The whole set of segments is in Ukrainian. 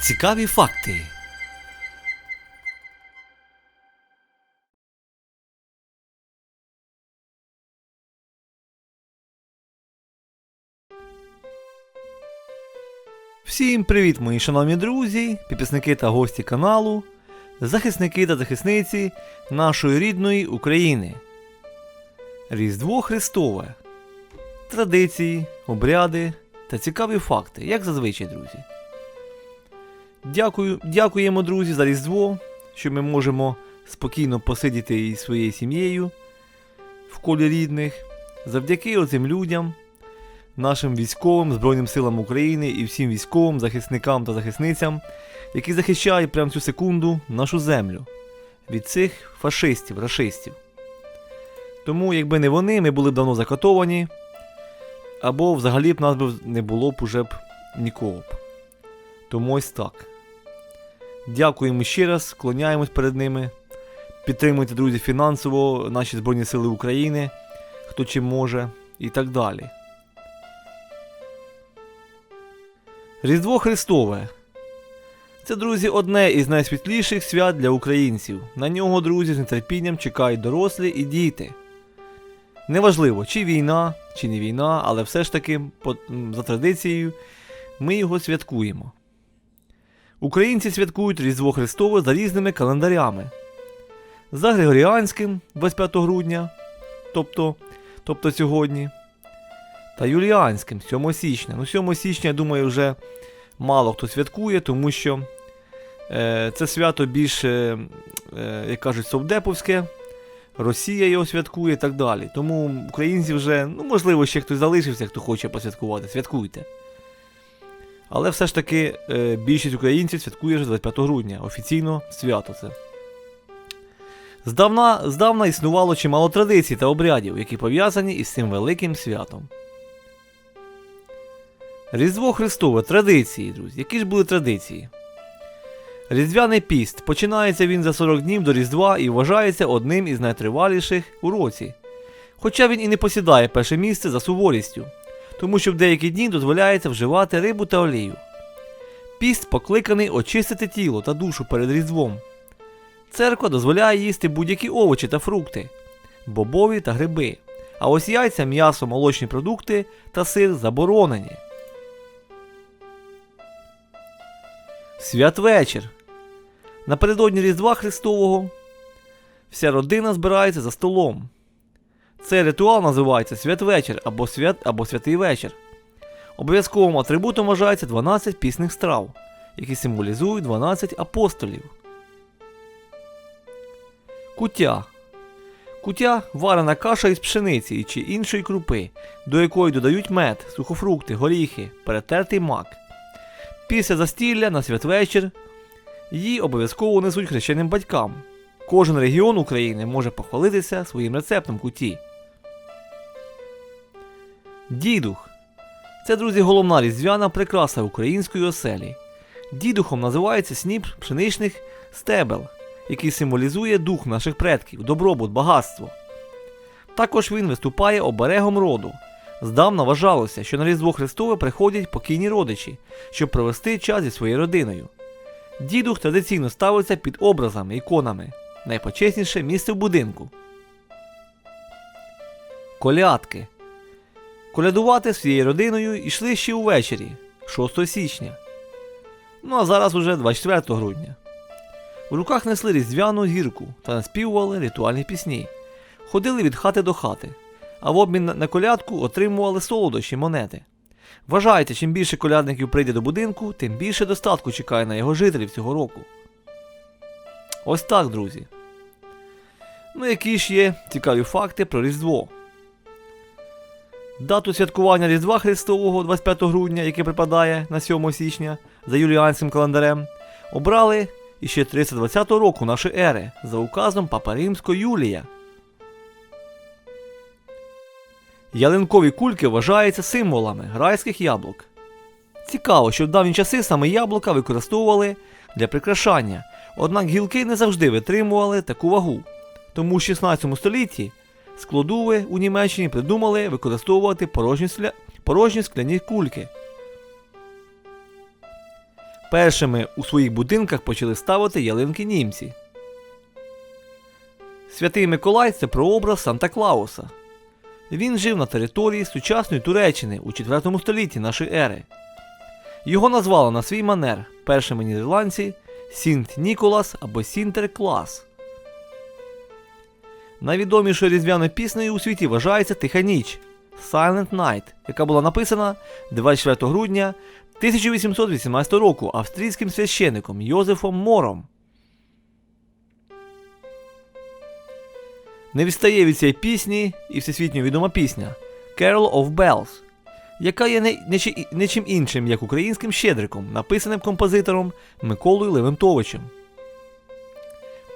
Цікаві факти. Всім привіт, мої шановні друзі, підписники та гості каналу, захисники та захисниці нашої рідної України. Різдво Христове. Традиції, обряди та цікаві факти, як зазвичай, друзі. Дякую, дякуємо, друзі, за Різдво, що ми можемо спокійно посидіти із своєю сім'єю в колі рідних. Завдяки оцим людям, нашим військовим, Збройним силам України і всім військовим, захисникам та захисницям, які захищають прямо цю секунду нашу землю від цих фашистів, рашистів. Тому, якби не вони, ми були б давно закатовані, або взагалі б нас би не було б уже б нікого б. Тому ось так. Дякуємо ще раз, склоняємось перед ними. Підтримуйте, друзі, фінансово наші Збройні Сили України, хто чим може, і так далі. Різдво Христове. Це, друзі, одне із найсвітліших свят для українців. На нього, друзі, з нетерпінням чекають дорослі і діти. Неважливо, чи війна, чи не війна, але все ж таки, за традицією, ми його святкуємо. Українці святкують Різдво Христове за різними календарями. За Григоріанським 25 грудня, тобто, тобто сьогодні, та Юліанським 7 січня. Ну, 7 січня, я думаю, вже мало хто святкує, тому що е, це свято більше, е, як кажуть, совдеповське, Росія його святкує і так далі. Тому українці вже, ну, можливо, ще хтось залишився, хто хоче посвяткувати, святкуйте. Але все ж таки е, більшість українців святкує вже 25 грудня. Офіційно свято це. Здавна, здавна існувало чимало традицій та обрядів, які пов'язані із цим великим святом. Різдво Христове традиції, друзі. Які ж були традиції? Різдвяний піст. Починається він за 40 днів до Різдва і вважається одним із найтриваліших у році. Хоча він і не посідає перше місце за суворістю, тому що в деякі дні дозволяється вживати рибу та олію. Піст покликаний очистити тіло та душу перед Різдвом. Церква дозволяє їсти будь-які овочі та фрукти, бобові та гриби. А ось яйця, м'ясо, молочні продукти та сир заборонені. Святвечір. Напередодні Різдва Христового вся родина збирається за столом. Цей ритуал називається святвечір або, свят, або святий вечір. Обов'язковим атрибутом вважається 12 пісних страв, які символізують 12 апостолів. Куття. Куття варена каша із пшениці чи іншої крупи, до якої додають мед, сухофрукти, горіхи, перетертий мак. Після застілля на святвечір її обов'язково несуть хрещеним батькам. Кожен регіон України може похвалитися своїм рецептом куті. Дідух. Це, друзі, головна різдвяна прикраса української оселі. Дідухом називається сніп пшеничних стебел, який символізує дух наших предків, добробут, багатство. Також він виступає оберегом роду. Здавна вважалося, що на Різдво Христове приходять покійні родичі, щоб провести час зі своєю родиною. Дідух традиційно ставиться під образами, іконами, найпочесніше місце в будинку. Колядки. Колядувати своєю родиною йшли ще увечері, 6 січня. Ну а зараз уже 24 грудня. В руках несли різдвяну гірку та наспівували ритуальні пісні. Ходили від хати до хати, а в обмін на колядку отримували солодощі монети. Вважайте, чим більше колядників прийде до будинку, тим більше достатку чекає на його жителів цього року. Ось так, друзі. Ну, які ж є цікаві факти про Різдво. Дату святкування Різдва Христового 25 грудня, яке припадає на 7 січня за юліанським календарем, обрали іще 320 року нашої ери за указом Папа Римського Юлія. Ялинкові кульки вважаються символами райських яблук. Цікаво, що в давні часи саме яблука використовували для прикрашання, однак гілки не завжди витримували таку вагу. Тому в 16 столітті складови у Німеччині придумали використовувати порожні, сля... порожні скляні кульки. Першими у своїх будинках почали ставити ялинки німці. Святий Миколай це прообраз Санта Клауса. Він жив на території сучасної Туреччини у 4 столітті нашої ери. Його назвали на свій манер першими нідерландці Сінт Ніколас або Сінтерклас. Найвідомішою різдвяною піснею у світі вважається Тиха ніч Silent Night, яка була написана 24 грудня 1818 року австрійським священником Йозефом Мором. Не відстає від цієї пісні і всесвітньо відома пісня Carol of Bells, яка є не, не, іншим, як українським щедриком, написаним композитором Миколою Левентовичем.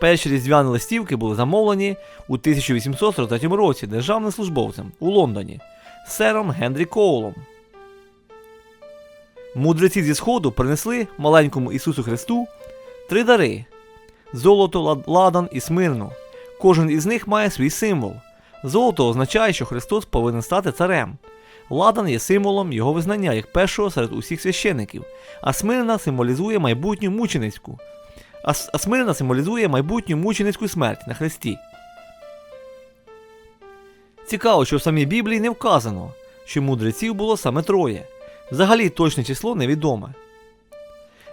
Перші різдвяні листівки були замовлені у 1843 році державним службовцем у Лондоні сером Генрі Коулом. Мудреці зі Сходу принесли маленькому Ісусу Христу три дари: золото, ладан і смирну. Кожен із них має свій символ. Золото означає, що Христос повинен стати царем. Ладан є символом його визнання як першого серед усіх священиків, а смирна символізує майбутню мученицьку. А, с- а смирна символізує майбутню мученицьку смерть на хресті. Цікаво, що в самій Біблії не вказано, що мудреців було саме троє. Взагалі точне число невідоме.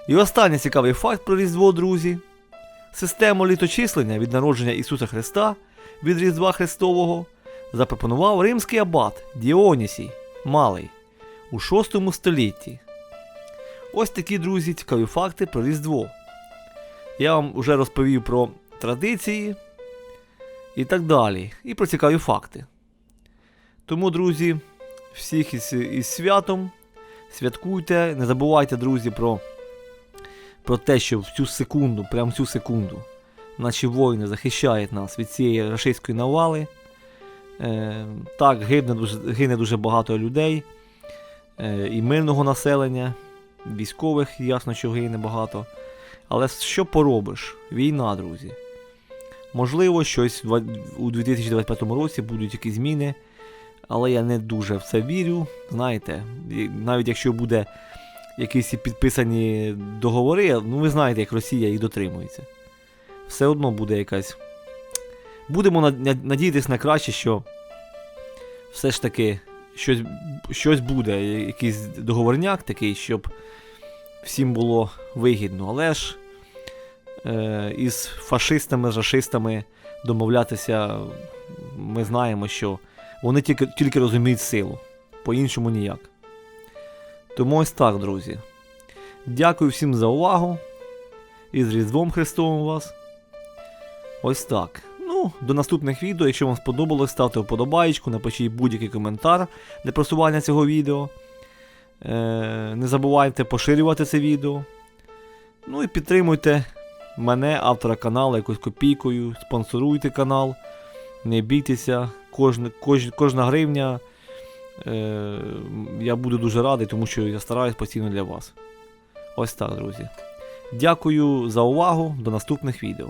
І останній цікавий факт про Різдво, друзі. Систему літочислення від народження Ісуса Христа від Різдва Христового запропонував римський абат Діонісій Малий у 6 столітті. Ось такі, друзі, цікаві факти про Різдво. Я вам вже розповів про традиції і так далі, і про цікаві факти. Тому, друзі, всіх із, із святом. Святкуйте, не забувайте, друзі, про, про те, що в цю секунду, прямо в цю секунду, наші воїни захищають нас від цієї рашистської навали. Е, так, гине дуже, гине дуже багато людей, е, і мирного населення, військових, ясно, що гине багато. Але що поробиш? Війна, друзі. Можливо, щось у 2025 році будуть якісь зміни, але я не дуже в це вірю. Знаєте, навіть якщо буде якісь підписані договори, ну ви знаєте, як Росія їх дотримується. Все одно буде якась. Будемо над- над- надіятися на краще, що все ж таки щось, щось буде, якийсь договорняк такий, щоб всім було вигідно. Але ж е, із фашистами, рашистами домовлятися, ми знаємо, що вони тільки, тільки розуміють силу, по-іншому ніяк. Тому ось так, друзі. Дякую всім за увагу. І з Різдвом Христовим вас. Ось так. Ну, до наступних відео. Якщо вам сподобалось, ставте вподобаєчку, напишіть будь-який коментар для просування цього відео. Е, не забувайте поширювати це відео. Ну і підтримуйте мене, автора каналу, якоюсь копійкою, спонсоруйте канал. Не бійтеся, кожна, кож, кожна гривня. Е, я буду дуже радий, тому що я стараюсь постійно для вас. Ось так, друзі. Дякую за увагу. До наступних відео.